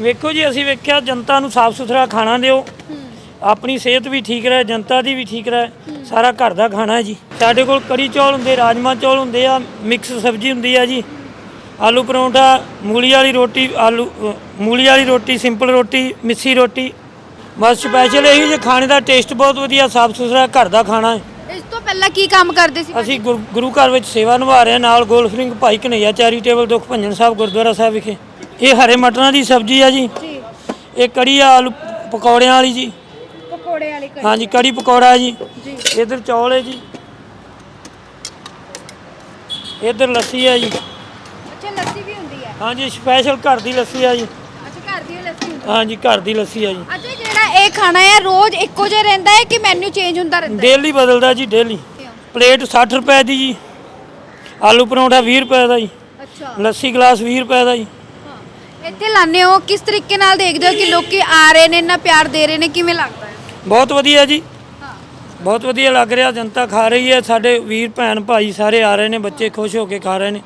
ਵੇਖੋ ਜੀ ਅਸੀਂ ਵੇਖਿਆ ਜਨਤਾ ਨੂੰ ਸਾਫ਼ ਸੁਥਰਾ ਖਾਣਾ ਦਿਓ। ਆਪਣੀ ਸਿਹਤ ਵੀ ਠੀਕ ਰਹੇ ਜਨਤਾ ਦੀ ਵੀ ਠੀਕ ਰਹੇ। ਸਾਰਾ ਘਰ ਦਾ ਖਾਣਾ ਹੈ ਜੀ। ਸਾਡੇ ਕੋਲ ਕੜੀ ਚੌਲ ਹੁੰਦੇ ਰਾਜਮਾ ਚੌਲ ਹੁੰਦੇ ਆ ਮਿਕਸ ਸਬਜ਼ੀ ਹੁੰਦੀ ਆ ਜੀ। ਆਲੂ ਪਰੌਂਠਾ ਮੂਲੀ ਵਾਲੀ ਰੋਟੀ ਆਲੂ ਮੂਲੀ ਵਾਲੀ ਰੋਟੀ ਸਿੰਪਲ ਰੋਟੀ ਮਿੱਸੀ ਰੋਟੀ। ਬਸ ਸਪੈਸ਼ਲ ਇਹੀ ਜੇ ਖਾਣੇ ਦਾ ਟੇਸਟ ਬਹੁਤ ਵਧੀਆ ਸਾਫ਼ ਸੁਥਰਾ ਘਰ ਦਾ ਖਾਣਾ ਹੈ। ਇਸ ਤੋਂ ਪਹਿਲਾਂ ਕੀ ਕੰਮ ਕਰਦੇ ਸੀ ਅਸੀਂ ਗੁਰ- ਘਰ ਵਿੱਚ ਸੇਵਾ ਨਿਭਾ ਰਹੇ ਨਾਲ ਗੋਲਫਰਿੰਗ ਭਾਈ ਕਨਈਆ ਚੈਰੀਟੇਬਲ ਦੁੱਖ ਭੰਜਨ ਸਾਹਿਬ ਗੁਰਦੁਆਰਾ ਸਾਹਿਬ ਵਿਖੇ। ਇਹ ਹਰੇ ਮਟਰਾਂ ਦੀ ਸਬਜ਼ੀ ਆ ਜੀ। ਜੀ। ਇਹ ਕੜੀ ਆ ਆਲੂ ਪਕੌੜਿਆਂ ਵਾਲੀ ਜੀ। ਪਕੌੜੇ ਵਾਲੀ ਕੜੀ। ਹਾਂਜੀ ਕੜੀ ਪਕੌੜਾ ਹੈ ਜੀ। ਜੀ। ਇਧਰ ਚੌਲ ਹੈ ਜੀ। ਇਧਰ ਲੱਸੀ ਹੈ ਜੀ। ਅੱਛਾ ਲੱਸੀ ਵੀ ਹੁੰਦੀ ਹੈ। ਹਾਂਜੀ ਸਪੈਸ਼ਲ ਘਰ ਦੀ ਲੱਸੀ ਹੈ ਜੀ। ਅੱਛਾ ਘਰ ਦੀ ਲੱਸੀ ਹੁੰਦੀ ਹਾਂਜੀ ਘਰ ਦੀ ਲੱਸੀ ਹੈ ਜੀ। ਅੱਛਾ ਜਿਹੜਾ ਇਹ ਖਾਣਾ ਹੈ ਰੋਜ਼ ਇੱਕੋ ਜਿਹਾ ਰਹਿੰਦਾ ਹੈ ਕਿ ਮੈਨੂ ਚੇਂਜ ਹੁੰਦਾ ਰਹਿੰਦਾ ਡੇਲੀ ਬਦਲਦਾ ਜੀ ਡੇਲੀ ਹੈ ਪਲੇਟ 60 ਰੁਪਏ ਦੀ ਜੀ। ਆਲੂ ਪਰੌਂਠਾ 20 ਰੁਪਏ ਦਾ ਜੀ। ਅੱਛਾ। ਲੱਸੀ ਗਲਾਸ 20 ਰੁਪਏ ਦਾ ਜੀ। ਹਾਂ। ਇੱਥੇ ਲਾਣੇ ਹੋ? ਕਿਸ ਤਰੀਕੇ ਨਾਲ ਦੇਖਦੇ ਹੋ ਕਿ ਲੋਕੀ ਆ ਰਹੇ ਨੇ ਇੰਨਾ ਪਿਆਰ ਦੇ ਰਹੇ ਨੇ? ਕਿਵੇਂ ਲੱਗਦਾ ਹੈ? ਬਹੁਤ ਵਧੀਆ ਜੀ। ਬਹੁਤ ਵਧੀਆ ਲੱਗ ਰਿਹਾ। ਜਨਤਾ ਖਾ ਰਹੀ ਹੈ। ਸਾਡੇ ਵੀਰ ਭੈਣ ਭਾਈ ਸਾਰੇ ਆ ਰਹੇ ਨੇ। ਬੱਚੇ ਖੁਸ਼ ਹੋ ਕੇ ਖਾ ਰਹੇ ਨੇ।